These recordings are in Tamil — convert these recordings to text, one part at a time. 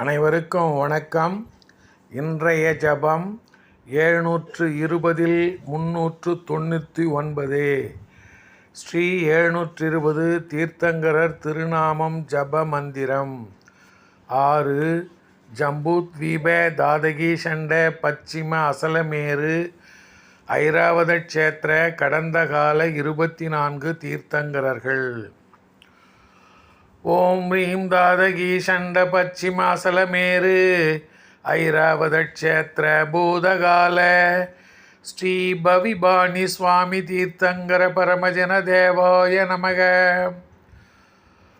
அனைவருக்கும் வணக்கம். இன்றைய ஜபம் எழுநூற்று இருபதில் முன்னூற்று தொண்ணூற்றி ஒன்பது. ஸ்ரீ எழுநூற்று இருபது தீர்த்தங்கரர் திருநாமம் ஜப மந்திரம். ஆறு ஜம்பூத்வீப தாதகி சண்ட பச்சிம அசலமேரு ஐராவத கஷேத்திர கடந்த கால இருபத்தி நான்கு தீர்த்தங்கரர்கள். ஓம் ஹ்ரீம் தாதகி சண்ட பச்சிமாசலமேரு ஐராவத பூதகால. ஸ்ரீ பவிபாணி சுவாமி தீர்த்தங்கர பரமஜன தேவாய நமக.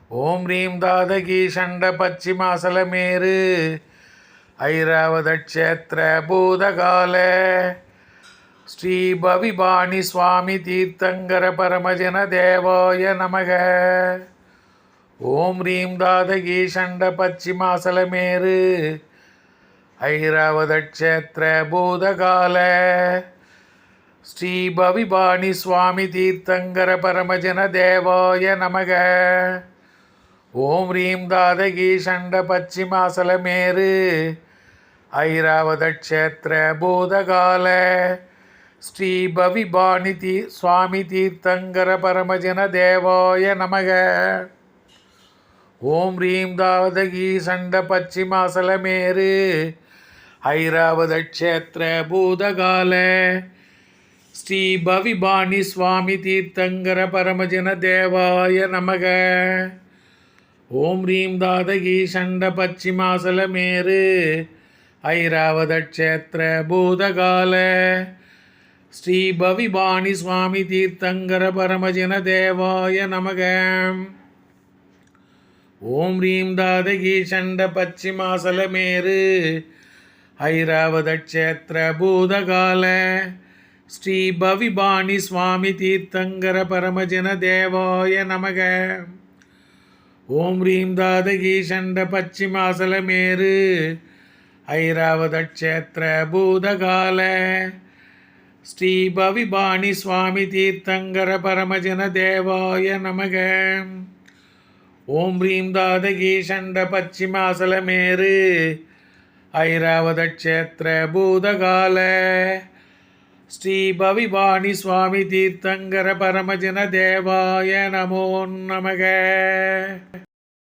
ஓம் ஹ்ரீம் தாதகி சண்ட பச்சிமாசலமேரு ஐராவத பூதகால. ஸ்ரீ பவிபாணி சுவாமி தீர்த்தங்கர பரமஜன தேவாய நமக. ஓம் ரீம் தாதகி சண்ட பச்சிமாசலமேரு ஐராவதக்ஷேத்திர பூதகால. ஸ்ரீ பவிபாணி சுவாமி தீர்த்தங்கர பரமஜன தேவாய நமக. ஓம் ரீம் தாதகி சண்ட பச்சிமாசலமேரு ஐராவதக்ஷேத்திர பூதகால. ஸ்ரீ பவிபாணி தீ சுவாமி தீர்த்தங்கர பரமஜன தேவாய நமக. ஓம் ரீம் தாவதகி சண்ட பச்சிமாசலமேரு ஐராவத க்ஷேத்திர பூதகால. ஸ்ரீ பவிபாணி சுவாமி தீர்த்தங்கர பரமஜன தேவாய நமக. ஓம் ரீம் தாதகி சண்ட பச்சிமாசலமேரு ஐராவத க்ஷேத்திர பூதகால. ஸ்ரீ பவிபாணி சுவாமி தீர்த்தங்கர பரமஜன தேவாய நமகம் ஓம் ரீம் தாதகி சண்ட பச்சிமாசலமேரு ஐராவத பூதகால. ஸ்ரீ பவிபாணி சுவாமி தீர்த்தங்கர பரமஜன தேவாய நமக. ஓம் ரீம் தாதகி சண்ட பச்சிமாசலமேரு ஐராவத பூதகால. ஸ்ரீ பவிபாணி சுவாமி தீர்த்தங்கர பரமஜன தேவாய நமக. ஓம் ரீம் தாதகி சண்ட பச்சிமாசலமேரு ஐராவத க்ஷேத்திர பூதகால. ஸ்ரீ பவிபாணி சுவாமி தீர்த்தங்கர பரமஜன தேவாய நமோ நமக.